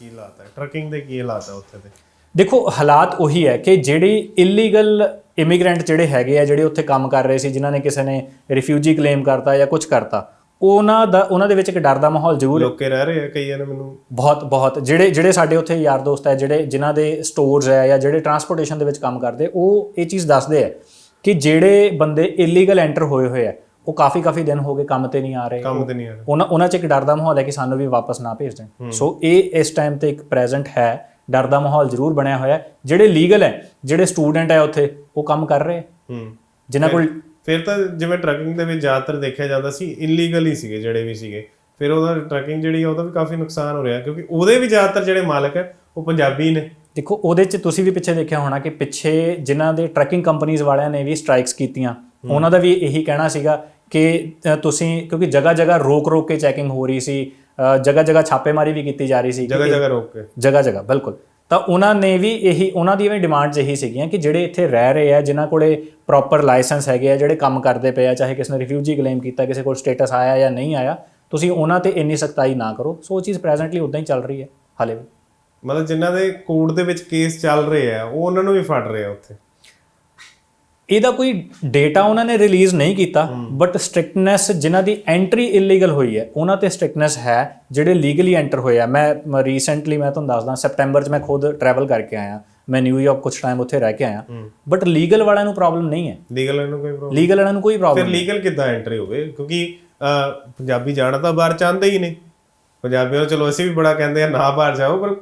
ਕੀ ਹਾਲਾਤ ਹੈ? ਟਰਕਿੰਗ ਦੇ ਕੀ ਹਾਲਾਤ ਹੈ ਉੱਥੇ ਦੇ? ਦੇਖੋ ਹਾਲਾਤ ਉਹੀ ਹੈ ਕਿ ਜਿਹੜੇ ਇਲੀਗਲ ਇਮੀਗ੍ਰੈਂਟ ਜਿਹੜੇ ਹੈਗੇ ਆ ਜਿਹੜੇ ਉੱਥੇ ਕੰਮ ਕਰ ਰਹੇ ਸੀ ਜਿਨ੍ਹਾਂ ਨੇ ਕਿਸੇ ਨੇ ਰਿਫਿਊਜੀ ਕਲੇਮ ਕਰਤਾ ਜਾਂ ਕੁਝ ਕਰਤਾ ਉਹਨਾਂ ਦਾ ਉਹਨਾਂ ਦੇ ਵਿੱਚ ਇੱਕ ਡਰ ਦਾ ਮਾਹੌਲ ਜ਼ਰੂਰ ਹੈ। ਲੋਕੇ ਰਹਿ ਰਹੇ ਆ ਕਈਆਂ ਨੇ ਮੈਨੂੰ? ਬਹੁਤ ਬਹੁਤ। ਜਿਹੜੇ ਜਿਹੜੇ ਸਾਡੇ ਉੱਥੇ ਯਾਰ ਦੋਸਤ ਹੈ ਜਿਹੜੇ ਜਿਨ੍ਹਾਂ ਦੇ ਸਟੋਰਸ ਹੈ ਜਾਂ ਜਿਹੜੇ ਟਰਾਂਸਪੋਰਟੇਸ਼ਨ ਦੇ ਵਿੱਚ ਕੰਮ ਕਰਦੇ ਉਹ ਇਹ ਚੀਜ਼ ਦੱਸਦੇ ਆ ਕਿ ਜਿਹੜੇ ਬੰਦੇ ਇਲੀਗਲ ਐਂਟਰ ਹੋਏ ਹੋਏ ਆ ਉਹ ਕਾਫੀ ਕਾਫੀ ਦਿਨ ਹੋ ਗਏ ਕੰਮ ਤੇ ਨਹੀਂ ਆ ਰਹੇ। ਕੰਮ ਤੇ ਨਹੀਂ ਆ ਰਹੇ। ਉਹਨਾਂ ਉਹਨਾਂ 'ਚ ਇੱਕ ਡਰ ਦਾ ਮਾਹੌਲ ਹੈ ਕਿ ਸਾਨੂੰ ਵੀ ਵਾਪਸ ਨਾ ਭੇਜ ਦੇਣ। ਸੋ ਇਹ ਇਸ ਟਾਈਮ ਤੇ ਇੱਕ ਪ੍ਰੈਜ਼ੈਂਟ ਹੈ। ਡਰ ਦਾ ਮਾਹੌਲ ਜ਼ਰੂਰ ਬਣਿਆ ਹੋਇਆ ਹੈ। ਜਿਹੜੇ ਲੀਗਲ ਹੈ ਜਿਹੜੇ ਸਟੂਡੈਂਟ ਹੈ ਉੱਥੇ ਉਹ ਕੰਮ ਕਰ ਰਹੇ ਹੈ। ਹੂੰ। ਜਿਨ੍ਹਾਂ ਕੋਲ ਫਿਰ ਤਾਂ ਜਿਵੇਂ ਟਰਕਿੰਗ ਦੇ ਵਿੱਚ ਜ਼ਿਆਦਾਤਰ ਦੇਖਿਆ ਜਾਂਦਾ ਸੀ ਇਲੀਗਲ ਹੀ ਸੀਗੇ ਜਿਹੜੇ ਵੀ ਸੀਗੇ। ਫਿਰ ਉਹਦਾ ਟਰਕਿੰਗ ਜਿਹੜੀ ਆ ਉਹਦਾ ਵੀ ਕਾਫੀ ਨੁਕਸਾਨ ਹੋ ਰਿਹਾ ਕਿਉਂਕਿ ਉਹਦੇ ਵੀ ਜ਼ਿਆਦਾਤਰ ਜਿਹੜੇ ਮਾਲਕ ਹੈ ਉਹ ਪੰਜਾਬੀ ਨੇ। ਦੇਖੋ ਉਹਦੇ 'ਚ ਤੁਸੀਂ ਵੀ ਪਿੱਛੇ ਦੇਖਿਆ ਹੋਣਾ ਕਿ ਪਿੱਛੇ ਜਿਨ੍ਹਾਂ ਦੇ ਟਰੱਕਿੰਗ ਕੰਪਨੀਆਂ ਵਾਲਿਆਂ ਨੇ ਵੀ ਸਟ੍ਰਾਈਕਸ ਕੀਤੀਆਂ। ਉਹਨਾਂ ਦਾ ਵੀ ਇਹੀ ਕਹਿਣਾ ਸੀਗਾ ਕਿ ਤੁਸੀਂ ਕਿਉਂਕਿ ਜਗ੍ਹਾ ਜਗ੍ਹਾ ਰੋਕ ਰੋਕ ਕੇ ਚੈਕਿੰਗ ਹੋ ਰਹੀ ਸੀ ਜਗ੍ਹਾ ਜਗ੍ਹਾ ਛਾਪੇਮਾਰੀ ਵੀ ਕੀਤੀ ਜਾ ਰਹੀ ਸੀ ਜਗ੍ਹਾ ਜਗ੍ਹਾ ਰੋਕ ਕੇ। ਜਗ੍ਹਾ ਜਗ੍ਹਾ ਬਿਲਕੁਲ। ਤਾਂ ਉਹਨਾਂ ਨੇ ਵੀ ਇਹੀ ਉਹਨਾਂ ਦੀਆਂ ਵੀ ਡਿਮਾਂਡਸ ਇਹੀ ਸੀਗੀਆਂ ਕਿ ਜਿਹੜੇ ਇੱਥੇ ਰਹਿ ਰਹੇ ਆ ਜਿਨ੍ਹਾਂ ਕੋਲੇ ਪ੍ਰੋਪਰ ਲਾਇਸੈਂਸ ਹੈਗੇ ਆ ਜਿਹੜੇ ਕੰਮ ਕਰਦੇ ਪਏ ਆ ਚਾਹੇ ਕਿਸੇ ਨੇ ਰਿਫਿਊਜੀ ਕਲੇਮ ਕੀਤਾ ਕਿਸੇ ਕੋਲ ਸਟੇਟਸ ਆਇਆ ਜਾਂ ਨਹੀਂ ਆਇਆ ਤੁਸੀਂ ਉਹਨਾਂ ਤੇ ਇੰਨੀ ਸਖਤਾਈ ਨਾ ਕਰੋ। ਸੋ ਉਹ ਚੀਜ਼ ਪ੍ਰੈਜ਼ੈਂਟਲੀ ਉਦਾਂ ਹੀ ਚੱਲ ਰਹੀ ਹੈ ਹਾਲੇ ਵੀ। ਮਤਲਬ ਜਿਨ੍ਹਾਂ ਦੇ ਕੋਰਟ ਦੇ ਵਿੱਚ ਕੇਸ ਚੱਲ ਰਹੇ ਆ ਉਹ ਉਹਨਾਂ ਨੂੰ ਵੀ ਫੜ ਰਹੇ ਆ ਉੱਥੇ। ਇਹਦਾ ਕੋਈ ਡੇਟਾ ਉਹਨਾਂ ਨੇ ਰਿਲੀਜ਼ ਨਹੀਂ ਕੀਤਾ ਬਟ ਸਟ੍ਰਿਕਟਨੈਸ ਜਿਨ੍ਹਾਂ ਦੀ ਐਂਟਰੀ ਇਲੀਗਲ ਹੋਈ ਹੈ ਉਹਨਾਂ ਤੇ ਸਟ੍ਰਿਕਟਨੈਸ ਹੈ ਜਿਹੜੇ ਲੀਗਲੀ ਐਂਟਰ ਹੋਏ ਆ। ਮੈਂ ਰੀਸੈਂਟਲੀ ਮੈਂ ਤੁਹਾਨੂੰ ਦੱਸਦਾ ਸੈਪਟੈਂਬਰ 'ਚ ਮੈਂ ਖੁਦ ਟਰੈਵਲ ਕਰਕੇ ਆਇਆ। ਮੈਂ ਨਿਊਯਾਰਕ ਕੁਝ ਟਾਈਮ ਉੱਥੇ ਰਹਿ ਕੇ ਆਇਆ। ਬਟ ਲੀਗਲ ਵਾਲਿਆਂ ਨੂੰ ਪ੍ਰੋਬਲਮ ਨਹੀਂ ਹੈ। ਲੀਗਲ ਨੂੰ ਕੋਈ ਪ੍ਰੋਬਲਮ ਲੀਗਲ ਵਾਲਿਆਂ ਨੂੰ ਕੋਈ ਫਿਰ ਪ੍ਰੋਬਲਮ ਲੀਗਲ ਕਿੱਦਾਂ ਐਂਟਰੀ ਹੋਵੇ? ਕਿਉਂਕਿ ਪੰਜਾਬੀ ਜਾਣਾ ਤਾਂ ਬਾਹਰ ਚਾਹੁੰਦੇ ਹੀ ਨਹੀਂ ਪੰਜਾਬੀਆਂ ਨੂੰ ਚਲੋ ਅਸੀਂ ਵੀ ਬੜਾ ਕਹਿੰਦੇ ਆ ਨਾ ਬਾਹਰ ਜਾਓ ਪਰ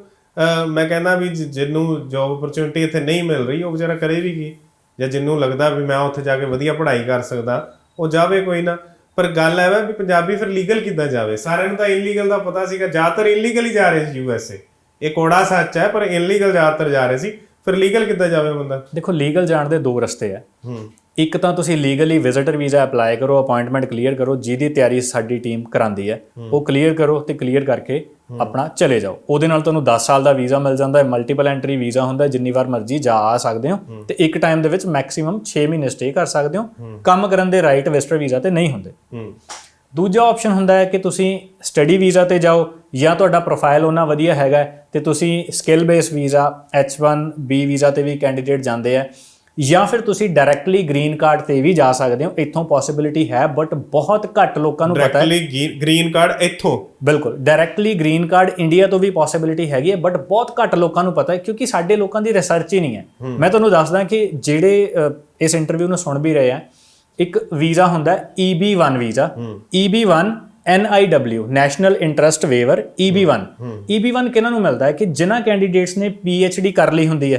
ਮੈਂ ਕਹਿੰਦਾ ਵੀ ਜਿ- ਜਿਹਨੂੰ ਜੌਬ ਓਪਰਚੁਨਿਟੀ ਇੱਥੇ ਨਹੀਂ ਮਿਲ ਰਹੀ ਉਹ ਵਿਚਾਰਾ ਕਰੇ ਵੀ ਕੀ? ਜਾਂ ਜਿਹਨੂੰ ਲੱਗਦਾ ਵੀ ਮੈਂ ਉੱਥੇ ਜਾ ਕੇ ਵਧੀਆ ਪੜ੍ਹਾਈ ਕਰ ਸਕਦਾ ਉਹ ਜਾਵੇ ਕੋਈ ਨਾ। ਪਰ ਗੱਲ ਐ ਵਾ ਵੀ ਪੰਜਾਬੀ ਫਿਰ ਲੀਗਲ ਕਿੱਦਾਂ ਜਾਵੇ? ਸਾਰਿਆਂ ਨੂੰ ਤਾਂ ਇਲੀਗਲ ਦਾ ਪਤਾ ਸੀਗਾ ਜ਼ਿਆਦਾਤਰ ਇਲੀਗਲ ਹੀ ਜਾ ਰਹੇ ਸੀ ਯੂਐਸਏ ਇਹ ਕੋੜਾ ਸੱਚ ਹੈ ਪਰ ਇਲੀਗਲ ਜ਼ਿਆਦਾਤਰ ਜਾ ਰਹੇ ਸੀ। ਫਿਰ ਲੀਗਲ ਕਿੱਦਾਂ ਜਾਵੇ ਬੰਦਾ? ਦੇਖੋ ਲੀਗਲ ਜਾਣ ਦੇ ਦੋ ਰਸਤੇ ਆ ਹੂੰ। ਇੱਕ ਤਾਂ ਤੁਸੀਂ ਲੀਗਲੀ ਵਿਜ਼ਿਟਰ ਵੀਜ਼ਾ ਅਪਲਾਈ ਕਰੋ ਅਪਾਇੰਟਮੈਂਟ ਕਲੀਅਰ ਕਰੋ ਜਿਹਦੀ ਤਿਆਰੀ ਸਾਡੀ ਟੀਮ ਕਰਾਂਦੀ ਹੈ ਉਹ ਕਲੀਅਰ ਕਰੋ ਤੇ ਕਲੀਅਰ ਕਰਕੇ ਆਪਣਾ ਚਲੇ ਜਾਓ। ਉਹਦੇ ਨਾਲ ਤੁਹਾਨੂੰ 10 ਸਾਲ ਦਾ ਵੀਜ਼ਾ ਮਿਲ ਜਾਂਦਾ ਹੈ ਮਲਟੀਪਲ ਐਂਟਰੀ ਵੀਜ਼ਾ ਹੁੰਦਾ ਜਿੰਨੀ ਵਾਰ ਮਰਜ਼ੀ ਜਾ ਆ ਸਕਦੇ ਹੋ ਤੇ ਇੱਕ ਟਾਈਮ ਦੇ ਵਿੱਚ ਮੈਕਸਿਮਮ 6 ਮਹੀਨੇ ਸਟੇ ਕਰ ਸਕਦੇ ਹੋ। ਕੰਮ ਕਰਨ ਦੇ ਰਾਈਟ ਵਿਜ਼ਟਰ ਵੀਜ਼ਾ ਤੇ ਨਹੀਂ ਹੁੰਦੇ। ਦੂਜਾ ਆਪਸ਼ਨ ਹੁੰਦਾ ਹੈ ਕਿ ਤੁਸੀਂ ਸਟੱਡੀ ਵੀਜ਼ਾ ਤੇ ਜਾਓ ਜਾਂ ਤੁਹਾਡਾ ਪ੍ਰੋਫਾਈਲ ਉਹਨਾਂ ਵਧੀਆ ਹੈਗਾ ਤੇ ਤੁਸੀਂ skill base visa H1B visa ਤੇ ਵੀ ਕੈਂਡੀਡੇਟ ਜਾਂਦੇ ਆ ਜਾਂ ਫਿਰ ਤੁਸੀਂ ਡਾਇਰੈਕਟਲੀ ਗ੍ਰੀਨ ਕਾਰਡ ਤੇ ਵੀ ਜਾ ਸਕਦੇ ਹੋ ਇੱਥੋਂ ਪੋਸਿਬਿਲਿਟੀ ਹੈ ਬਟ ਬਹੁਤ ਘੱਟ ਲੋਕਾਂ ਨੂੰ ਪਤਾ ਹੈ। ਡਾਇਰੈਕਟਲੀ ਗ੍ਰੀਨ ਕਾਰਡ ਇੱਥੋਂ। ਬਿਲਕੁਲ ਡਾਇਰੈਕਟਲੀ ਗ੍ਰੀਨ ਕਾਰਡ ਇੰਡੀਆ ਤੋਂ ਵੀ ਪੋਸਿਬਿਲਿਟੀ ਹੈਗੀ ਹੈ ਬਟ ਬਹੁਤ ਘੱਟ ਲੋਕਾਂ ਨੂੰ ਪਤਾ ਹੈ ਕਿਉਂਕਿ ਸਾਡੇ ਲੋਕਾਂ ਦੀ ਰਿਸਰਚ ਹੀ ਨਹੀਂ ਹੈ। ਮੈਂ ਤੁਹਾਨੂੰ ਦੱਸਦਾ ਕਿ ਜਿਹੜੇ ਅ, ਇਸ ਇੰਟਰਵਿਊ ਨੂੰ ਸੁਣ ਵੀ ਰਹੇ ਆ ਇੱਕ ਵੀਜ਼ਾ ਹੁੰਦਾ ਹੈ E EB1 visa. EB1 NIW national interest waiver EB1 EB1 ਕਿਹਨਾਂ ਨੂੰ ਮਿਲਦਾ ਹੈ ਕਿ ਜਿਨ੍ਹਾਂ ਕੈਂਡੀਡੇਟਸ ਨੇ PhD ਕਰ ਲਈ ਹੁੰਦੀ ਹੈ।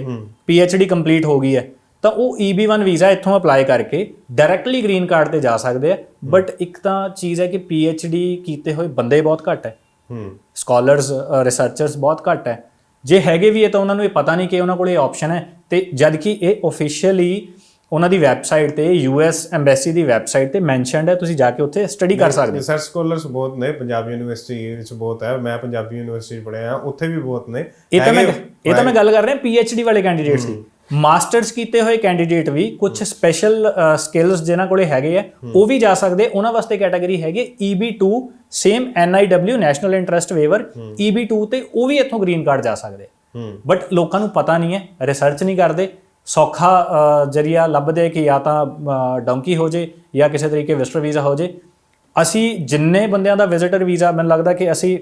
PhD ਕੰਪਲੀਟ ਹੋ ਗਈ ਹੈ। ਤਾਂ ਉਹ EB1 ਵੀਜ਼ਾ ਇੱਥੋਂ ਅਪਲਾਈ ਕਰਕੇ ਡਾਇਰੈਕਟਲੀ ਗ੍ਰੀਨ ਕਾਰਡ ਤੇ ਜਾ ਸਕਦੇ ਆ। ਬਟ ਇੱਕ ਤਾਂ ਚੀਜ਼ ਹੈ ਕਿ PhD ਕੀਤੇ ਹੋਏ ਬੰਦੇ ਬਹੁਤ ਘੱਟ ਹੈ। ਹੂੰ। ਸਕਾਲਰਸ ਰਿਸਰਚਰਸ ਬਹੁਤ ਘੱਟ ਹੈ। ਜੇ ਹੈਗੇ ਵੀ ਹੈ ਤਾਂ ਉਹਨਾਂ ਨੂੰ ਇਹ ਪਤਾ ਨਹੀਂ ਕਿ ਉਹਨਾਂ ਕੋਲ ਇਹ ਆਪਸ਼ਨ ਹੈ। ਤੇ ਜਦ ਕਿ ਇਹ ਆਫੀਸ਼ੀਅਲੀ ਉਹਨਾਂ ਦੀ ਵੈਬਸਾਈਟ ਤੇ ਯੂਐਸ ਐਮਬੈਸੀ ਦੀ ਵੈਬਸਾਈਟ ਤੇ ਮੈਂਸ਼ਨਡ ਹੈ। ਤੁਸੀਂ ਜਾ ਕੇ ਉੱਥੇ ਸਟੱਡੀ ਕਰ ਸਕਦੇ ਹੋ। ਰਿਸਰਚ ਸਕਾਲਰਸ ਬਹੁਤ ਨੇ। ਪੰਜਾਬ ਯੂਨੀਵਰਸਿਟੀ ਵਿੱਚ ਬਹੁਤ ਹੈ। ਮੈਂ ਪੰਜਾਬੀ ਯੂਨੀਵਰਸਿਟੀ ਪੜ੍ਹਿਆ ਉੱਥੇ ਵੀ ਬਹੁਤ ਨੇ। ਇਹ ਤਾਂ ਮੈਂ ਇਹ ਤਾਂ ਮੈਂ ਗੱਲ ਕਰ ਰਿਹਾ PhD ਵਾਲੇ ਕੈਂਡੀਡੇਟਸ ਦੀ। ਮਾਸਟਰਸ ਕੀਤੇ ਹੋਏ ਕੈਂਡੀਡੇਟ ਵੀ ਕੁਝ ਸਪੈਸ਼ਲ ਸਕਿੱਲਸ ਜਿਨ੍ਹਾਂ ਕੋਲੇ ਹੈਗੇ ਆ ਉਹ ਵੀ ਜਾ ਸਕਦੇ। ਉਹਨਾਂ ਵਾਸਤੇ ਕੈਟਾਗਰੀ ਹੈਗੀ EB2 same NIW national interest waiver EB2 ਤੇ ਉਹ ਵੀ ਇੱਥੋਂ ਗ੍ਰੀਨ ਕਾਰਡ ਜਾ ਸਕਦੇ। ਬਟ ਲੋਕਾਂ ਨੂੰ ਪਤਾ ਨਹੀਂ ਹੈ ਰਿਸਰਚ ਨਹੀਂ ਕਰਦੇ। ਸੌਖਾ ਜਰੀਆ ਲੱਭਦੇ ਕਿ ਜਾਂ ਤਾਂ ਡੌਂਕੀ ਹੋ ਜੇ ਜਾਂ ਕਿਸੇ ਤਰੀਕੇ ਵਿਜ਼ਟਰ ਵੀਜ਼ਾ ਹੋ ਜੇ। ਅਸੀਂ ਜਿੰਨੇ ਬੰਦਿਆਂ ਦਾ ਵਿਜ਼ਿਟਰ ਵੀਜ਼ਾ ਮੈਨੂੰ ਲੱਗਦਾ ਕਿ ਅਸੀਂ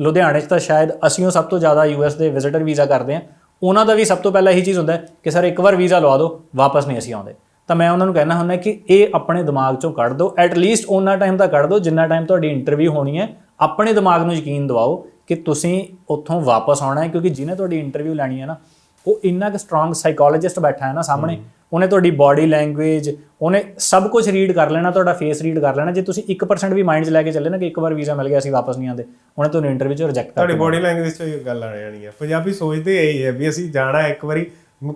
ਲੁਧਿਆਣੇ 'ਚ ਤਾਂ ਸ਼ਾਇਦ ਅਸੀਂ ਉਹ ਸਭ ਤੋਂ ਜ਼ਿਆਦਾ ਯੂਐਸ ਦੇ ਵਿਜ਼ਿਟਰ ਵੀਜ਼ਾ ਕਰਦੇ ਹਾਂ। ਉਹਨਾਂ ਦਾ ਵੀ ਸਭ ਤੋਂ ਪਹਿਲਾਂ ਇਹੀ ਚੀਜ਼ ਹੁੰਦਾ ਕਿ ਸਰ ਇੱਕ ਵਾਰ ਵੀਜ਼ਾ ਲਵਾ ਦਿਓ, ਵਾਪਸ ਨਹੀਂ ਅਸੀਂ ਆਉਂਦੇ। ਤਾਂ ਮੈਂ ਉਹਨਾਂ ਨੂੰ ਕਹਿਣਾ ਹੁੰਦਾ ਕਿ ਇਹ ਆਪਣੇ ਦਿਮਾਗ 'ਚੋਂ ਕੱਢ ਦਿਓ ਐਟ ਲੀਸਟ ਉਹਨਾਂ ਟਾਈਮ ਦਾ ਕੱਢ ਦਿਓ ਜਿੰਨਾ ਟਾਈਮ ਤੁਹਾਡੀ ਇੰਟਰਵਿਊ ਹੋਣੀ ਹੈ, ਆਪਣੇ ਦਿਮਾਗ ਨੂੰ ਯਕੀਨ ਦਿਵਾਓ ਕਿ ਤੁਸੀਂ ਉੱਥੋਂ ਵਾਪਸ ਆਉਣਾ ਹੈ, ਕਿਉਂਕਿ ਜਿਹਨੇ ਤੁਹਾਡੀ ਇੰਟਰਵਿਊ ਲੈਣੀ ਹੈ ਨਾ, ਉਹ ਇੰਨਾ ਕਿ ਸਟਰੋਂਗ ਸਾਈਕੋਲੋਜਿਸਟ ਬੈਠਾ ਹੈ ਨਾ ਸਾਹਮਣੇ ਉਹਨੇ ਤੁਹਾਡੀ ਬਾਡੀ ਲੈਂਗੁਏਜ ਉਹਨੇ ਸਭ ਕੁਝ ਰੀਡ ਕਰ ਲੈਣਾ ਤੁਹਾਡਾ ਫੇਸ ਰੀਡ ਕਰ ਲੈਣਾ ਜੇ ਤੁਸੀਂ 1% ਵੀ ਮਾਈਂਡ 'ਚ ਲੈ ਕੇ ਚੱਲੇ ਨਾ ਕਿ ਇੱਕ ਵਾਰ ਵੀਜ਼ਾ ਮਿਲ ਗਿਆ ਅਸੀਂ ਵਾਪਸ ਨਹੀਂ ਆਉਂਦੇ ਉਹਨੇ ਤੁਹਾਨੂੰ ਇੰਟਰਵਿਊ 'ਚ ਰਿਜੈਕਟ ਕਰ ਤੁਹਾਡੀ ਬੋਡੀ ਲੈਂਗੁਏਜ ਤੋਂ ਇਹ ਗੱਲ ਆ ਜਾਣੀ ਹੈ ਪੰਜਾਬੀ ਸੋਚਦੇ ਇਹੀ ਹੈ ਵੀ ਅਸੀਂ ਜਾਣਾ ਇੱਕ ਵਾਰੀ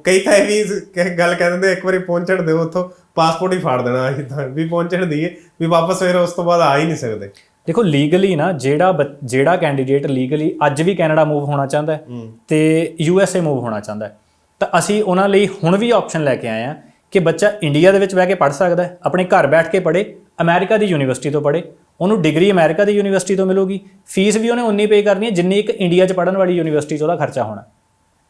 ਕਈ ਤਾਂ ਇਹ ਵੀ ਗੱਲ ਕਹਿ ਦਿੰਦੇ ਇੱਕ ਵਾਰੀ ਪਹੁੰਚਣ ਦਿਓ ਉੱਥੋਂ ਪਾਸਪੋਰਟ ਹੀ ਫਾੜ ਦੇਣਾ ਅਸੀਂ ਤਾਂ ਵੀ ਪਹੁੰਚਣ ਦੀਏ ਵੀ ਵਾਪਸ ਫਿਰ ਉਸ ਤੋਂ ਬਾਅਦ ਆ ਹੀ ਨਹੀਂ ਸਕਦੇ। ਦੇਖੋ ਲੀਗਲੀ ਨਾ ਜਿਹੜਾ ਜਿਹੜਾ ਕੈਂਡੀਡੇਟ ਲੀਗਲੀ ਅੱਜ ਵੀ ਕੈਨੇਡਾ ਮੂਵ ਹੋਣਾ ਚਾਹੁੰਦਾ ਤੇ ਯੂ ਐਸ ਏ ਮੂਵ ਹੋਣਾ ਚਾਹੁੰਦਾ ਹੈ। ਤਾਂ ਅਸੀਂ ਉਹਨਾਂ ਲਈ ਹੁਣ ਵੀ ਆਪਸ਼ਨ ਲੈ ਕੇ ਆਏ ਆ ਕਿ ਬੱਚਾ ਇੰਡੀਆ ਦੇ ਵਿੱਚ ਬਹਿ ਕੇ ਪੜ੍ਹ ਸਕਦਾ ਹੈ ਆਪਣੇ ਘਰ ਬੈਠ ਕੇ ਪੜ੍ਹੇ ਅਮਰੀਕਾ ਦੀ ਯੂਨੀਵਰਸਿਟੀ ਤੋਂ ਪੜ੍ਹੇ ਉਹਨੂੰ ਡਿਗਰੀ ਅਮਰੀਕਾ ਦੀ ਯੂਨੀਵਰਸਿਟੀ ਤੋਂ ਮਿਲੂਗੀ ਫੀਸ ਵੀ ਉਹਨੇ ਉਨੀ ਪੇ ਕਰਨੀ ਹੈ ਜਿੰਨੀ ਇੱਕ ਇੰਡੀਆ 'ਚ ਪੜਨ ਵਾਲੀ ਯੂਨੀਵਰਸਿਟੀ 'ਚ ਉਹਦਾ ਖਰਚਾ ਹੋਣਾ।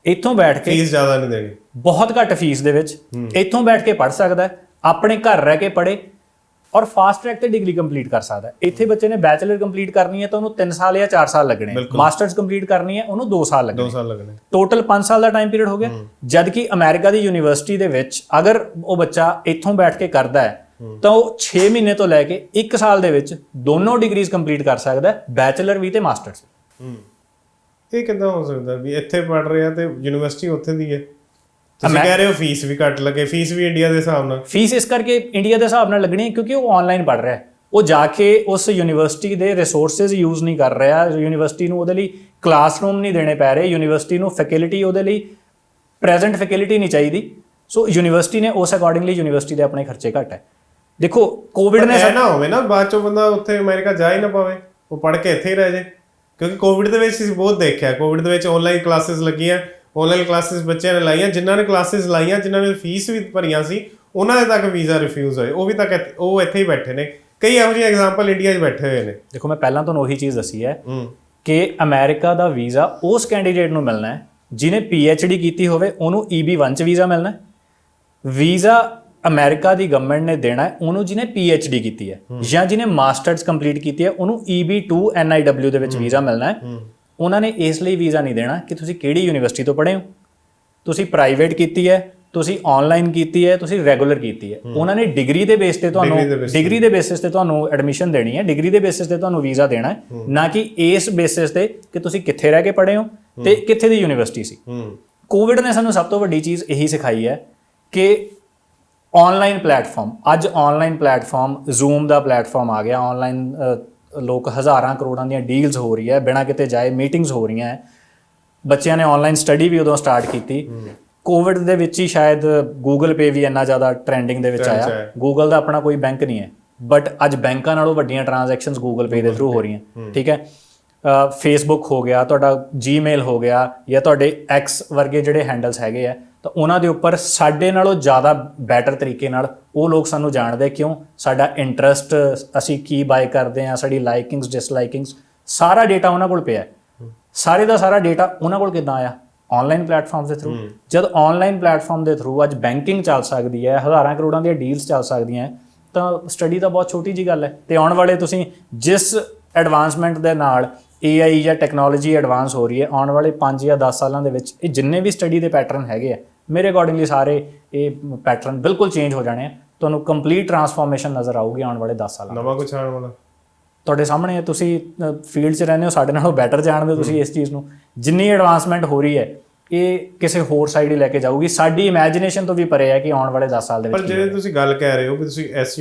ਇੱਥੋਂ ਬੈਠ ਕੇ ਫੀਸ ਜ਼ਿਆਦਾ ਨਹੀਂ ਦੇਣੀ। ਬਹੁਤ ਘੱਟ ਫੀਸ ਦੇ ਵਿੱਚ ਇੱਥੋਂ ਬੈਠ ਕੇ ਪੜ ਸਕਦਾ ਹੈ ਆਪਣੇ ਘਰ ਰਹਿ ਕੇ ਪੜੇ ਔਰ ਫਾਸਟ ਟਰੈਕ ਤੇ ਡਿਗਰੀ ਕੰਪਲੀਟ ਕਰ ਸਕਦਾ ਹੈ। ਇੱਥੇ ਬੱਚੇ ਨੇ ਬੈਚਲਰ ਕੰਪਲੀਟ ਕਰਨੀ ਹੈ ਤਾਂ ਉਹਨੂੰ 3 ਸਾਲ ਜਾਂ 4 ਸਾਲ ਲੱਗਣੇ ਮਾਸਟਰਸ ਕੰਪਲੀਟ ਕਰਨੀ ਹੈ ਉਹਨੂੰ 2 ਸਾਲ ਲੱਗਣੇ 2 ਸਾਲ ਲੱਗਣੇ ਟੋਟਲ 5 ਸਾਲ ਦਾ ਟਾਈਮ ਪੀਰੀਅਡ ਹੋ ਗਿਆ। ਜਦ ਕਿ ਅਮਰੀਕਾ ਦੀ ਯੂਨੀਵਰਸਿਟੀ ਦੇ ਵਿੱਚ ਅਗਰ ਉਹ ਬੱਚਾ ਇੱਥੋਂ ਬੈਠ ਕੇ ਕਰਦਾ ਹੈ ਤਾਂ ਉਹ 6 ਮਹੀਨੇ ਤੋਂ ਲੈ ਕੇ 1 ਸਾਲ ਦੇ ਵਿੱਚ ਦੋਨੋਂ ਡਿਗਰੀਜ਼ ਕੰਪਲੀਟ ਕਰ ਸਕਦਾ ਹੈ ਬੈਚਲਰ ਵੀ ਤੇ ਮਾਸਟਰਸ ਇਹ ਕਿੱਦਾਂ ਹੋ ਸਕਦਾ ਵੀ ਇੱਥੇ ਪੜ ਰਿਹਾ ਤੇ ਯੂਨੀਵਰਸਿਟੀ ਉੱਥੇ ਦੀ ਹੈ? ਤੁਸੀਂ ਕਹਿ ਰਹੇ ਹੋ ਫੀਸ ਵੀ ਘੱਟ ਲੱਗੇ ਫੀਸ ਵੀ ਇੰਡੀਆ ਦੇ ਹਿਸਾਬ ਨਾਲ। ਫੀਸ ਇਸ ਕਰਕੇ ਇੰਡੀਆ ਦੇ ਹਿਸਾਬ ਨਾਲ ਲੱਗਣੀ ਹੈ ਕਿਉਂਕਿ ਉਹ ਆਨਲਾਈਨ ਪੜ ਰਿਹਾ ਹੈ। ਉਹ ਜਾ ਕੇ ਉਸ ਯੂਨੀਵਰਸਿਟੀ ਦੇ ਰਿਸੋਰਸਸ ਯੂਜ਼ ਨਹੀਂ ਕਰ ਰਿਹਾ ਯੂਨੀਵਰਸਿਟੀ ਨੂੰ ਉਹਦੇ ਲਈ ਕਲਾਸਰੂਮ ਨਹੀਂ ਦੇਣੇ ਪੈ ਰਹੇ ਯੂਨੀਵਰਸਿਟੀ ਨੂੰ ਫੈਸਿਲਿਟੀ ਉਹਦੇ ਲਈ ਪ੍ਰੈਜ਼ੈਂਟ ਫੈਸਿਲਿਟੀ ਨਹੀਂ ਚਾਹੀਦੀ। ਸੋ ਯੂਨੀਵਰਸਿਟੀ ਨੇ ਉਸ ਅਕੋਰਡਿੰਗਲੀ ਯੂਨੀਵਰਸਿਟੀ ਦੇ ਆਪਣੇ ਖਰਚੇ ਘੱਟ ਹੈ। ਦੇਖੋ ਕੋਵਿਡ ਨੇ ਨਾ ਹੋਵੇ ਨਾ ਬਾਅਦ ਚੋਂ ਬੰਦਾ ਉੱਥੇ ਅਮਰੀਕਾ ਜਾ ਹੀ ਨਾ ਪਾਵੇ ਉਹ ਪੜ ਕੇ ਇੱਥੇ ਹੀ ਰਹਿ ਜਾਏ ਕਿਉਂਕਿ ਕੋਵਿਡ ਦੇ ਵਿੱਚ ਅਸੀਂ ਬਹੁਤ ਦੇਖਿਆ ਕੋਵਿਡ ਦੇ ਵਿੱਚ ਆਨਲਾਈਨ ਕਲਾਸਿਸ ਲੱਗੀਆਂ। ਆਨਲਾਈਨ ਕਲਾਸਿਸ ਬੱਚਿਆਂ ਨੇ ਲਾਈਆਂ ਜਿਨ੍ਹਾਂ ਨੇ ਕਲਾਸਿਸ ਲਾਈਆਂ ਜਿਨ੍ਹਾਂ ਨੇ ਫੀਸ ਵੀ ਭਰੀਆਂ ਸੀ ਉਹਨਾਂ ਦੇ ਤੱਕ ਵੀਜ਼ਾ ਰਿਫਿਊਜ਼ ਹੋਏ। ਉਹ ਵੀ ਤੱਕ ਇੱਥੇ- ਉਹ ਇੱਥੇ ਹੀ ਬੈਠੇ ਨੇ। ਕਈ ਇਹੋ ਜਿਹੇ ਐਗਜ਼ਾਮਪਲ ਇੰਡੀਆ 'ਚ ਬੈਠੇ ਹੋਏ ਨੇ। ਦੇਖੋ ਮੈਂ ਪਹਿਲਾਂ ਤੁਹਾਨੂੰ ਉਹੀ ਚੀਜ਼ ਦੱਸੀ ਹੈ ਹੂੰ। ਕਿ ਅਮਰੀਕਾ ਦਾ ਵੀਜ਼ਾ ਉਸ ਕੈਂਡੀਡੇਟ ਨੂੰ ਮਿਲਣਾ ਹੈ ਜਿਨੇ ਡੀ ਕੀਤੀ ਹੋਵੇ ਉਹਨੂੰ EB1 ਚ ਵੀਜ਼ਾ ਮਿਲਣਾ ਹੈ। ਵੀਜ਼ਾ ਅਮਰੀਕਾ ਦੀ ਗਵਰਨਮੈਂਟ ਨੇ ਦੇਣਾ ਹੈ ਉਹਨੂੰ ਜਿਨੇ ਡੀ ਕੀਤੀ ਹੈ ਜਾਂ ਜਿਨੇ ਮਾਸਟਰਸ ਕੰਪਲੀਟ ਕੀਤੀ ਹੈ ਉਹਨੂੰ EB2 NIW ਦੇ ਵਿੱਚ ਵੀਜ਼ਾ ਮਿਲਣਾ ਹੈ। ਉਹਨਾਂ ਨੇ ਇਸ ਲਈ ਵੀਜ਼ਾ ਨਹੀਂ ਦੇਣਾ ਕਿ ਤੁਸੀਂ ਕਿਹੜੀ ਯੂਨੀਵਰਸਿਟੀ ਤੋਂ ਪੜ੍ਹੇ ਹੋ। ਤੁਸੀਂ ਪ੍ਰਾਈਵੇਟ ਕੀਤੀ ਹੈ ਤੁਸੀਂ ਆਨਲਾਈਨ ਕੀਤੀ ਹੈ ਤੁਸੀਂ ਰੈਗੂਲਰ ਕੀਤੀ ਹੈ। ਉਹਨਾਂ ਨੇ ਡਿਗਰੀ ਦੇ ਬੇਸ ਤੇ ਤੁਹਾਨੂੰ ਡਿਗਰੀ ਦੇ ਬੇਸਿਸ ਤੇ ਤੁਹਾਨੂੰ ਐਡਮਿਸ਼ਨ ਦੇਣੀ ਹੈ। ਡਿਗਰੀ ਦੇ ਬੇਸਿਸ ਤੇ ਤੁਹਾਨੂੰ ਵੀਜ਼ਾ ਦੇਣਾ ਹੈ। ਨਾ ਕਿ ਇਸ ਬੇਸਿਸ ਤੇ ਕਿ ਤੁਸੀਂ ਕਿੱਥੇ ਰਹਿ ਕੇ ਪੜ੍ਹੇ ਹੋ ਤੇ ਕਿੱਥੇ ਦੀ ਯੂਨੀਵਰਸਿਟੀ ਸੀ। ਕੋਵਿਡ ਨੇ ਸਾਨੂੰ ਸਭ ਤੋਂ ਵੱਡੀ ਚੀਜ਼ ਇਹੀ ਸਿਖਾਈ ਹੈ ਕਿ ਆਨਲਾਈਨ ਪਲੇਟਫਾਰਮ ਅੱਜ ਆਨਲਾਈਨ ਪਲੇਟਫਾਰਮ ਜ਼ੂਮ ਦਾ ਪਲੇਟਫਾਰਮ ਆ ਗਿਆ ਆਨਲਾਈਨ ਲੋਕ ਹਜ਼ਾਰਾਂ ਕਰੋੜਾਂ ਦੀਆਂ ਡੀਲਸ ਹੋ ਰਹੀ ਹੈ ਬਿਨਾਂ ਕਿਤੇ ਜਾਏ ਮੀਟਿੰਗਸ ਹੋ ਰਹੀਆਂ ਹੈ। ਬੱਚਿਆਂ ਨੇ ਆਨਲਾਈਨ ਸਟੱਡੀ ਵੀ ਉਦੋਂ ਸਟਾਰਟ ਕੀਤੀ। ਕੋਵਿਡ ਦੇ ਵਿੱਚ ਹੀ ਸ਼ਾਇਦ ਗੂਗਲ ਪੇ ਵੀ ਇੰਨਾ ਜ਼ਿਆਦਾ ਟ੍ਰੈਂਡਿੰਗ ਦੇ ਵਿੱਚ ਆਇਆ। ਗੂਗਲ ਦਾ ਆਪਣਾ ਕੋਈ ਬੈਂਕ ਨਹੀਂ ਹੈ। ਬਟ ਅੱਜ ਬੈਂਕਾਂ ਨਾਲੋਂ ਵੱਡੀਆਂ ਟ੍ਰਾਂਜੈਕਸ਼ਨਸ ਗੂਗਲ ਪੇ ਦੇ ਥਰੂ ਹੋ ਰਹੀਆਂ। ਠੀਕ ਹੈ? ਫੇਸਬੁੱਕ ਹੋ ਗਿਆ ਤੁਹਾਡਾ ਜੀਮੇਲ ਹੋ ਗਿਆ ਜਾਂ ਤੁਹਾਡੇ ਐਕਸ ਵਰਗੇ ਜਿਹੜੇ ਹੈਂਡਲਸ ਹੈਗੇ ਆ ਤਾਂ ਉਹਨਾਂ ਦੇ ਉੱਪਰ ਸਾਡੇ ਨਾਲੋਂ ਜ਼ਿਆਦਾ ਬੈਟਰ ਤਰੀਕੇ ਨਾਲ ਉਹ ਲੋਕ ਸਾਨੂੰ ਜਾਣਦੇ ਕਿਉਂ? ਸਾਡਾ ਇੰਟਰਸਟ ਅਸੀਂ ਕੀ ਬਾਏ ਕਰਦੇ ਆ ਸਾਡੀ ਲਾਈਕਿੰਗਸ ਡਿਸਲਾਈਕਿੰਗਸ ਸਾਰਾ ਡੇਟਾ ਉਹਨਾਂ ਕੋਲ ਪਿਆ ਸਾਰੇ ਦਾ ਸਾਰਾ ਡੇਟਾ ਉਹਨਾਂ ਕੋਲ ਕਿੱਦਾਂ ਆਇਆ? ਆਨਲਾਈਨ ਪਲੇਟਫਾਰਮਸ ਦੇ ਥਰੂ ਜਦ ਆਨਲਾਈਨ ਪਲੇਟਫਾਰਮ ਦੇ ਥਰੂ ਅੱਜ ਬੈਂਕਿੰਗ ਚੱਲ ਸਕਦੀ ਹੈ ਹਜ਼ਾਰਾਂ ਕਰੋੜਾਂ ਦੀਆਂ ਡੀਲਸ ਚੱਲ ਸਕਦੀਆਂ ਹੈ, ਤਾਂ ਸਟੱਡੀ ਤਾਂ ਬਹੁਤ ਛੋਟੀ ਜੀ ਗੱਲ ਹੈ। ਤੇ ਆਉਣ ਵਾਲੇ ਤੁਸੀਂ ਜਿਸ ਐਡਵਾਂਸਮੈਂਟ ਦੇ ਨਾਲ AI ਜਾਂ ਟੈਕਨੋਲੋਜੀ ਐਡਵਾਂਸ ਹੋ ਰਹੀ ਹੈ ਆਉਣ ਵਾਲੇ 5 ਜਾਂ 10 ਸਾਲਾਂ ਦੇ ਵਿੱਚ ਇਹ ਜਿੰਨੇ ਵੀ ਸਟੱਡੀ ਦੇ ਪੈਟਰਨ ਹੈਗੇ ਆ ਮੇਰੇ ਅਕੋਰਡਿੰਗਲੀ ਸਾਰੇ ਇਹ ਪੈਟਰਨ ਬਿਲਕੁਲ ਚੇਂਜ ਹੋ ਜਾਣੇ ਆ। ਤੁਹਾਨੂੰ ਕੰਪਲੀਟ ਟਰਾਂਸਫਾਰਮੇਸ਼ਨ ਨਜ਼ਰ ਆਊਗੀ ਆਉਣ ਵਾਲੇ 10 ਸਾਲਾਂ ਨਵਾਂ ਕੁਛ ਆਉਣ ਵਾਲਾ? ਤੁਹਾਡੇ ਸਾਹਮਣੇ ਹੈ, ਤੁਸੀਂ ਫੀਲਡ 'ਚ ਰਹਿੰਦੇ ਹੋ ਸਾਡੇ ਨਾਲੋਂ ਬੈਟਰ ਜਾਣਦੇ ਹੋ ਤੁਸੀਂ ਇਸ ਚੀਜ਼ ਨੂੰ। ਜਿੰਨੀ ਐਡਵਾਂਸਮੈਂਟ ਹੋ ਰਹੀ ਹੈ ਇਹ ਕਿਸੇ ਹੋਰ ਸਾਈਡ ਹੀ ਲੈ ਕੇ ਜਾਊਗੀ। ਸਾਡੀ ਇਮੇਜਿਨੇਸ਼ਨ ਤੋਂ ਵੀ ਪਰੇ ਹੈ ਕਿ ਆਉਣ ਵਾਲੇ 10 ਸਾਲ ਦੇ ਪਰ ਵਿੱਚ ਕੀ ਜਿਹੜੇ ਤੁਸੀਂ ਗੱਲ ਕਹਿ ਰਹੇ ਹੋ ਕਿ ਤੁਸੀਂ ਐਸ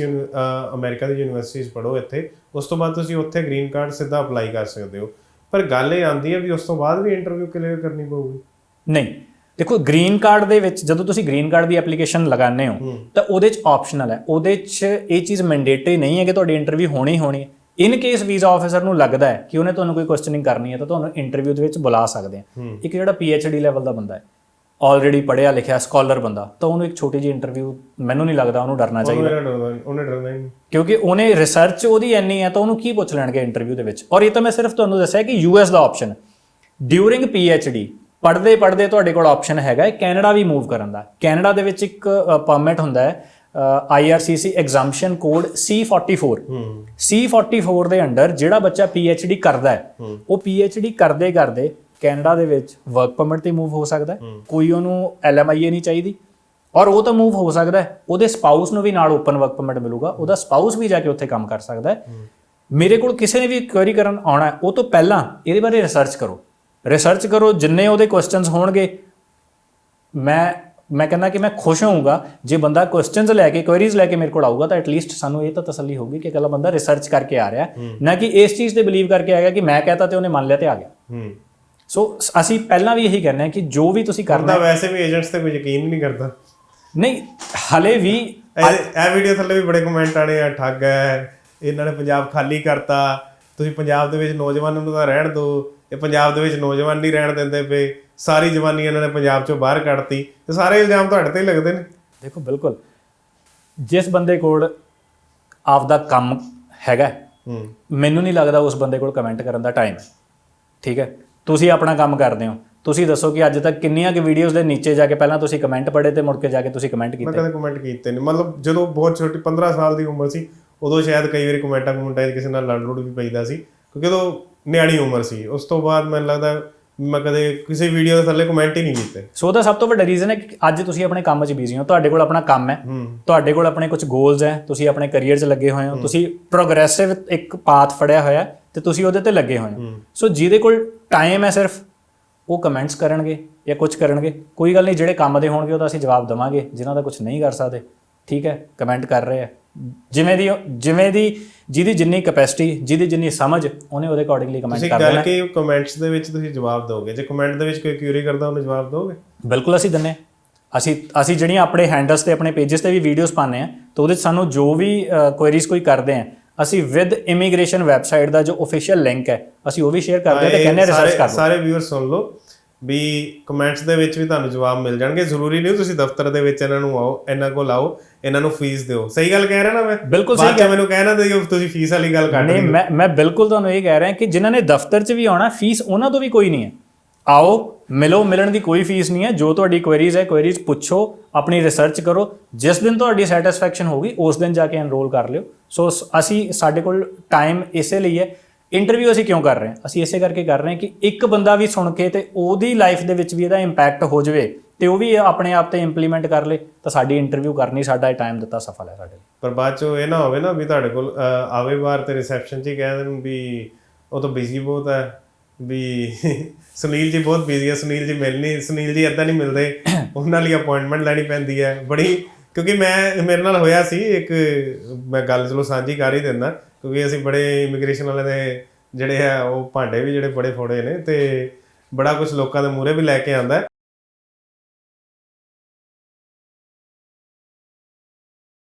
ਅਮਰੀਕਾ ਦੀ ਯੂਨੀਵਰਸਿਟੀ 'ਚ ਪੜ੍ਹੋ ਇੱਥੇ ਉਸ ਤੋਂ ਬਾਅਦ ਤੁਸੀਂ ਉੱਥੇ ਗ੍ਰੀਨ ਕਾਰਡ ਸਿੱਧਾ ਅਪਲਾਈ ਕਰ ਸਕਦੇ ਹੋ। ਪਰ ਗੱਲ ਇਹ ਆਉਂਦੀ ਹੈ ਵੀ ਉਸ ਤੋਂ ਬਾਅਦ ਵੀ ਇੰਟਰਵਿਊ ਕਲੀਅਰ ਕਰਨੀ ਪਊਗੀ? ਨਹੀਂ। ਦੇਖੋ ਗ੍ਰੀਨ ਕਾਰਡ ਦੇ ਵਿੱਚ ਜਦੋਂ ਤੁਸੀਂ ਗ੍ਰੀਨ ਕਾਰਡ ਦੀ ਐਪਲੀਕੇਸ਼ਨ ਲਗਾਉਂਦੇ ਹੋ ਤਾਂ ਉਹਦੇ 'ਚ ਆਪਸ਼ਨਲ ਹੈ। ਉਹਦੇ 'ਚ ਇਹ ਚੀਜ਼ ਮੈਂਡੇਟਰੀ ਨਹੀਂ ਹੈ ਕਿ ਤੁਹਾਡੀ ਇੰਟਰਵਿਊ ਹੋਣੀ ਹੀ ਹੋਣੀ ਹੈ। ਇਨ ਕੇਸ ਵੀਜ਼ਾ ਆਫੀਸਰ ਨੂੰ ਲੱਗਦਾ ਹੈ ਕਿ ਉਹਨੇ ਤੁਹਾਨੂੰ ਕੋਈ ਕੁਐਸਚਨਿੰਗ ਕਰਨੀ ਹੈ ਤਾਂ ਤੁਹਾਨੂੰ ਇੰਟਰਵਿਊ ਦੇ ਵਿੱਚ ਬੁਲਾ ਸਕਦੇ ਆ। ਇੱਕ ਜਿਹੜਾ ਡੀ ਲੈਵਲ ਦਾ ਬੰਦਾ ਹੈ ਆਲਰੇਡੀ ਪੜ੍ਹਿਆ ਲਿਖਿਆ ਸਕਾਲਰ ਬੰਦਾ ਤਾਂ ਉਹਨੂੰ ਇੱਕ ਛੋਟੀ ਜਿਹੀ ਇੰਟਰਵਿਊ ਮੈਨੂੰ ਨਹੀਂ ਲੱਗਦਾ ਉਹਨੂੰ ਡਰਨਾ ਚਾਹੀਦਾ। ਉਹਨੂੰ ਡਰਨਾ ਹੀ ਨਹੀਂ। ਕਿਉਂਕਿ ਉਹਨੇ ਰਿਸਰਚ ਉਹਦੀ ਇੰਨੀ ਹੈ ਤਾਂ ਉਹਨੂੰ ਕੀ ਪੁੱਛ ਲੈਣਗੇ ਇੰਟਰਵਿਊ ਦੇ ਵਿੱਚ? ਔਰ ਇਹ ਤਾਂ ਮੈਂ ਸਿਰਫ ਤੁਹਾਨੂੰ ਦੱਸਿਆ ਕਿ ਯੂਐਸ ਦਾ ਆਪਸ਼ਨ ਡਿਊਰਿੰਗ ਡੀ ਪੜ੍ਹਦੇ ਪੜ੍ਹਦੇ ਤੁਹਾਡੇ ਕੋਲ ਆਪਸ਼ਨ ਹੈਗਾ ਹੈ ਕੈਨੇਡਾ ਵੀ ਮੂਵ ਕਰਨ ਦਾ। ਕੈਨੇਡਾ ਦੇ ਵਿੱਚ ਇੱਕ ਪਰਮਿਟ ਹੁੰਦਾ ਹੈ IRCC exemption code C44 C44 ਦੇ ਅੰਡਰ ਜਿਹੜਾ ਬੱਚਾ ਡੀ ਕਰਦਾ ਹੈ ਉਹ ਡੀ ਕਰਦੇ ਕਰਦੇ ਕੈਨੇਡਾ ਦੇ ਵਿੱਚ ਵਰਕ ਪਰਮਿਟ ਤੇ ਮੂਵ ਹੋ ਸਕਦਾ ਹੈ। ਕੋਈ ਉਹਨੂੰ ਐਲਐਮਆਈਏ ਨਹੀਂ ਚਾਹੀਦੀ। ਔਰ ਉਹ ਤਾਂ ਮੂਵ ਹੋ ਸਕਦਾ ਹੈ। ਉਹਦੇ ਸਪਾਊਸ ਨੂੰ ਵੀ ਨਾਲ ਓਪਨ ਵਰਕ ਪਰਮਿਟ ਮਿਲੂਗਾ। ਉਹਦਾ ਸਪਾਊਸ ਵੀ ਜਾ ਕੇ ਉੱਥੇ ਕੰਮ ਕਰ ਸਕਦਾ ਹੈ। ਮੇਰੇ ਕੋਲ ਕਿਸੇ ਨੇ ਵੀ ਕੁਐਰੀ ਕਰਨ ਆਉਣਾ ਹੈ, ਉਹ ਤੋਂ ਪਹਿਲਾਂ ਇਹਦੇ ਬਾਰੇ ਰਿਸਰਚ ਕਰੋ। ਰਿਸਰਚ ਕਰੋ ਜਿੰਨੇ ਉਹਦੇ ਕੁਐਸਚਨਸ ਹੋਣਗੇ ਮੈਂ ਮੈਂ ਕਹਿੰਦਾ ਕਿ ਮੈਂ ਖੁਸ਼ ਹੋਊਂਗਾ। ਜੇ ਬੰਦਾ ਕੁਐਸਚਨਸ ਲੈ ਕੇ ਕੁਐਰੀਜ਼ ਲੈ ਕੇ ਮੇਰੇ ਕੋਲ ਆਊਗਾ ਤਾਂ ਐਟਲੀਸਟ ਸਾਨੂੰ ਇਹ ਤਾਂ ਤਸੱਲੀ ਹੋਊਗੀ ਕਿ ਅਗਲਾ ਬੰਦਾ ਰਿਸਰਚ ਕਰਕੇ ਆ ਰਿਹਾ ਹੈ, ਨਾ ਕਿ ਇਸ ਚੀਜ਼ ਤੇ ਬਲੀਵ ਕਰਕੇ ਆ ਗਿਆ ਕਿ ਮੈਂ ਕਹਤਾ ਤੇ ਉਹਨੇ ਮੰਨ ਲਿਆ ਤੇ ਆ ਗਿਆ। ਹੂੰ। ਸੋ ਅਸੀਂ ਪਹਿਲਾਂ ਵੀ ਇਹੀ ਕਹਿੰਦੇ ਹਾਂ ਕਿ ਜੋ ਵੀ ਤੁਸੀਂ ਕਰਨਾ ਕਰਦਾ ਵੈਸੇ ਵੀ ਏਜੰਟਸ ਤੇ ਕੋਈ ਯਕੀਨ ਹੀ ਨਹੀਂ ਕਰਦਾ। ਨਹੀਂ ਹਲੇ ਵੀ ਇਹ ਇਹ ਵੀਡੀਓ ਥੱਲੇ ਵੀ ਬੜੇ ਕਮੈਂਟ ਆਣੇ ਆ ਠੱਗ ਹੈ ਇਹਨਾਂ ਨੇ ਪੰਜਾਬ ਖਾਲੀ ਕਰਤਾ ਤੁਸੀਂ ਪੰਜਾਬ ਦੇ ਵਿੱਚ ਨੌਜਵਾਨਾਂ ਨੂੰ ਤਾਂ ਰਹਿਣ ਦਿਓ। ਇਹ ਪੰਜਾਬ ਦੇ ਵਿੱਚ ਨੌਜਵਾਨ ਨਹੀਂ ਰਹਿਣ ਦਿੰਦੇ ਪਏ। ਸਾਰੀ ਜਵਾਨੀ ਇਹਨਾਂ ਨੇ ਪੰਜਾਬ ਚੋਂ ਬਾਹਰ ਕੱਢਤੀ। ਤੇ ਸਾਰੇ ਇਲਜ਼ਾਮ ਤੁਹਾਡੇ ਤੇ ਹੀ ਲੱਗਦੇ ਨੇ। ਦੇਖੋ ਬਿਲਕੁਲ। ਜਿਸ ਬੰਦੇ ਕੋਲ ਆਪਦਾ ਕੰਮ ਹੈਗਾ ਮੈਨੂੰ ਨਹੀਂ ਲੱਗਦਾ ਉਸ ਬੰਦੇ ਕੋਲ ਕਮੈਂਟ ਕਰਨ ਦਾ ਟਾਈਮ ਹੈ ਠੀਕ ਹੈ? ਤੁਸੀਂ ਆਪਣਾ ਕੰਮ ਕਰਦੇ ਹੋ। ਤੁਸੀਂ ਦੱਸੋ ਕਿ ਅੱਜ ਤੱਕ ਕਿੰਨੀਆਂ ਕਿ ਵੀਡੀਓਜ਼ ਦੇ ਨੀਚੇ ਜਾ ਕੇ ਪਹਿਲਾਂ ਤੁਸੀਂ ਕਮੈਂਟ ਪੜ੍ਹੇ ਤੇ ਮੁੜ ਕੇ ਜਾ ਕੇ ਤੁਸੀਂ ਕਮੈਂਟ ਮੈਂ ਕੀਤੇ? ਕਦੇ ਕਮੈਂਟ ਕੀਤੇ ਨਹੀਂ। ਮਤਲਬ ਜਦੋਂ ਬਹੁਤ ਛੋਟੀ 15 ਸਾਲ ਦੀ ਉਮਰ ਸੀ ਉਦੋਂ ਸ਼ਾਇਦ ਕਈ ਵਾਰੀ ਕਮੈਂਟਾਂ ਕਮੈਂਟਾਂ ਕਿਸੇ ਨਾਲ ਲੜ ਲੁੜ ਵੀ ਪੈਂਦਾ ਸੀ। ਕਿਉਂਕਿ ਉਦੋਂ ਨਿਆਣੀ ਉਮਰ ਸੀ। ਉਸ ਤੋਂ ਬਾਅਦ ਮੈਨੂੰ ਲੱਗਦਾ ਮੈਂ ਕਦੇ ਕਿਸੇ ਵੀਡੀਓ ਦੇ ਥੱਲੇ ਕਮੈਂਟ ਹੀ ਨਹੀਂ ਕੀਤੇ। ਸੋ ਉਹਦਾ ਸਭ ਤੋਂ ਵੱਡਾ ਰੀਜ਼ਨ ਹੈ ਕਿ ਅੱਜ ਤੁਸੀਂ ਆਪਣੇ ਕੰਮ 'ਚ ਬਿਜ਼ੀ ਹੋ। ਤੁਹਾਡੇ ਕੋਲ ਆਪਣਾ ਕੰਮ ਹੈ। ਤੁਹਾਡੇ ਕੋਲ ਆਪਣੇ ਕੁਝ ਗੋਲਸ ਹੈ। ਤੁਸੀਂ ਆਪਣੇ ਕੈਰੀਅਰ 'ਚ ਲੱਗੇ ਹੋਏ ਹੋ। ਤੁਸੀਂ ਪ੍ਰੋਗਰੈਸਿਵ ਇੱਕ ਪਾਥ ਫੜਿਆ ਹੋਇਆ ਹੈ ਤੇ ਤੁਸੀਂ ਉਹਦੇ ਤੇ ਲੱਗੇ ਹੋਏ ਹੋ। ਸੋ ਜਿਹਦੇ ਕੋਲ ਟਾਈਮ ਹੈ ਸਿਰਫ ਉਹ ਕਮੈਂਟਸ ਕਰਨਗੇ ਜਾਂ ਕੁਝ ਕਰਨਗੇ। ਕੋਈ ਗੱਲ ਨਹੀਂ ਜਿਹੜੇ ਕੰਮ ਦੇ ਹੋਣਗੇ ਉਹਦਾ ਅਸੀਂ ਜਵਾਬ ਦਵਾਂਗੇ। ਜਿਨ੍ਹਾਂ ਦਾ ਕੁਝ ਨਹੀਂ ਕਰ ਸਕਦੇ ਠੀਕ ਹੈ ਕਮੈਂਟ ਕਰ ਰਹੇ ਆ ਜਿਵੇਂ ਦੀ ਜਿਵੇਂ ਦੀ ਜਿਹਦੀ ਜਿੰਨੀ ਕੈਪੈਸਿਟੀ ਜਿਹਦੀ ਜਿੰਨੀ ਸਮਝ ਉਹਨੇ ਉਹਦੇ ਅਕੋਰਡਿੰਗਲੀ ਕਮੈਂਟ ਤੁਸੀਂ ਕਰ ਗੱਲ ਕਿ ਕਮੈਂਟਸ ਦੇ ਵਿੱਚ ਤੁਸੀਂ ਜਵਾਬ ਦਿਓਗੇ? ਜੇ ਕਮੈਂਟ ਦੇ ਵਿੱਚ ਕੋਈ ਕਿਊਰੀ ਕਰਦਾ ਉਹਨੂੰ ਜਵਾਬ ਦਿਓਗੇ? ਬਿਲਕੁਲ ਅਸੀਂ ਦਿੰਨੇ। ਅਸੀਂ ਅਸੀਂ ਜਿਹੜੀਆਂ ਆਪਣੇ ਹੈਂਡਲਸ ਤੇ ਆਪਣੇ ਪੇजेस ਤੇ ਵੀ ਵੀਡੀਓਜ਼ ਪਾਉਂਦੇ ਆ ਤਾਂ ਉਹਦੇ ਸਾਨੂੰ ਜੋ ਵੀ ਕੁਐਰੀਜ਼ ਕੋਈ ਕਰਦੇ ਆ ਅਸੀਂ ਵਿਦ ਇਮੀਗ੍ਰੇਸ਼ਨ ਵੈਬਸਾਈਟ ਦਾ ਜੋ ਅਫੀਸ਼ੀਅਲ ਲਿੰਕ ਹੈ ਅਸੀਂ ਉਹ ਵੀ ਸ਼ੇਅਰ ਕਰਦੇ ਤੇ ਕਹਿੰਦੇ ਰਿਸਰਚ ਸਾਰੇ- ਕਰ ਸਾਰੇ ਵਿਊਅਰ ਸੁਣ ਲਓ। ਵੀ ਕਮੈਂਟਸ ਦੇ ਵਿੱਚ ਵੀ ਤੁਹਾਨੂੰ ਜਵਾਬ ਮਿਲ ਜਾਣਗੇ। ਜ਼ਰੂਰੀ ਨਹੀਂ ਤੁਸੀਂ ਦਫ਼ਤਰ ਦੇ ਵਿੱਚ ਇਹਨਾਂ ਨੂੰ ਆਓ ਇਹਨਾਂ ਕੋਲ ਆਓ ਇਹਨਾਂ ਨੂੰ ਫੀਸ ਦਿਓ। ਸਹੀ ਗੱਲ ਕਹਿ ਰਿਹਾ ਨਾ ਮੈਂ? ਬਿਲਕੁਲ ਸਹੀ 'ਚ ਮੈਨੂੰ ਕਹਿਣਾ ਤੇ ਤੁਸੀਂ ਫੀਸ ਵਾਲੀ ਗੱਲ ਕੱਢ ਨਹੀਂ ਮੈਂ ਮੈਂ ਬਿਲਕੁਲ ਤੁਹਾਨੂੰ ਇਹ ਕਹਿ ਰਿਹਾ ਕਿ ਜਿਨ੍ਹਾਂ ਨੇ ਦਫ਼ਤਰ 'ਚ ਵੀ ਆਉਣਾ ਫੀਸ ਉਹਨਾਂ ਤੋਂ ਵੀ ਕੋਈ ਨਹੀਂ ਹੈ। ਆਓ ਮਿਲੋ ਮਿਲਣ ਦੀ ਕੋਈ ਫੀਸ ਨਹੀਂ ਹੈ। ਜੋ ਤੁਹਾਡੀ ਕੁਐਰੀਜ਼ ਹੈ ਕੁਐਰੀਜ਼ ਪੁੱਛੋ ਆਪਣੀ ਰਿਸਰਚ ਕਰੋ। ਜਿਸ ਦਿਨ ਤੁਹਾਡੀ ਸੈਟੀਸਫੈਕਸ਼ਨ ਹੋਗੀ ਉਸ ਦਿਨ ਜਾ ਕੇ ਐਨਰੋਲ ਕਰ ਲਿਓ। ਸ- ਅਸੀਂ ਸਾਡੇ ਕੋਲ ਟਾਈਮ ਇਸੇ ਲਈ ਹੈ ਇੰਟਰਵਿਊ ਅਸੀਂ ਕਿਉਂ ਕਰ ਰਹੇ ਹਾਂ? ਅਸੀਂ ਇਸੇ ਕਰਕੇ ਕਰ ਰਹੇ ਹਾਂ ਕਿ ਇੱਕ ਬੰਦਾ ਵੀ ਸੁਣ ਕੇ ਤੇ ਉਹਦੀ ਲਾਈਫ ਦੇ ਵਿੱਚ ਵੀ ਇਹਦਾ ਇੰਪੈਕਟ ਹੋ ਜਾਵੇ ਤੇ ਉਹ ਵੀ ਆਪਣੇ ਆਪ ਤੇ ਇੰਪਲੀਮੈਂਟ ਕਰ ਲੇ, ਤਾਂ ਸਾਡੀ ਇੰਟਰਵਿਊ ਕਰਨੀ ਸਾਡਾ ਟਾਈਮ ਦਿੱਤਾ ਸਫਲ ਹੈ ਸਾਡੇ ਲਈ। ਪਰ ਬਾਅਦ 'ਚੋਂ ਇਹ ਨਾ ਹੋਵੇ ਨਾ ਵੀ ਤੁਹਾਡੇ ਕੋਲ ਆਵੇ ਬਾਹਰ ਤੇ ਰਿਸੈਪਸ਼ਨ 'ਚ ਹੀ ਕਹਿ ਦੇਣ ਵੀ ਉਹ ਤਾਂ ਬਿਜ਼ੀ ਬਹੁਤ ਹੈ, ਵੀ ਸੁਨੀਲ ਜੀ ਬਹੁਤ ਬਿਜ਼ੀ ਹੈ, ਸੁਨੀਲ ਜੀ ਮਿਲਣੀ ਸੁਨੀਲ ਜੀ ਏਦਾਂ ਨਹੀਂ ਮਿਲਦੇ, ਉਹਨਾਂ ਲਈ ਅਪਾਇੰਟਮੈਂਟ ਲੈਣੀ ਪੈਂਦੀ ਹੈ। ਬੜੀ, ਕਿਉਂਕਿ ਮੈਂ, ਮੇਰੇ ਨਾਲ ਹੋਇਆ ਸੀ, ਇੱਕ ਮੈਂ ਗੱਲ ਚਲੋ ਸਾਂਝੀ ਕਰ ਹੀ ਦਿੰਦਾ ਕਿਉਂਕਿ ਅਸੀਂ ਬੜੇ ਇਮੀਗ੍ਰੇਸ਼ਨ ਵਾਲਿਆਂ ਦੇ ਜਿਹੜੇ ਆ, ਉਹ ਭਾਂਡੇ ਵੀ ਜਿਹੜੇ ਬੜੇ ਫੋੜੇ ਨੇ ਤੇ ਬੜਾ ਕੁਝ ਲੋਕਾਂ ਦੇ ਮੂਹਰੇ ਵੀ ਲੈ ਕੇ ਆਂਦਾ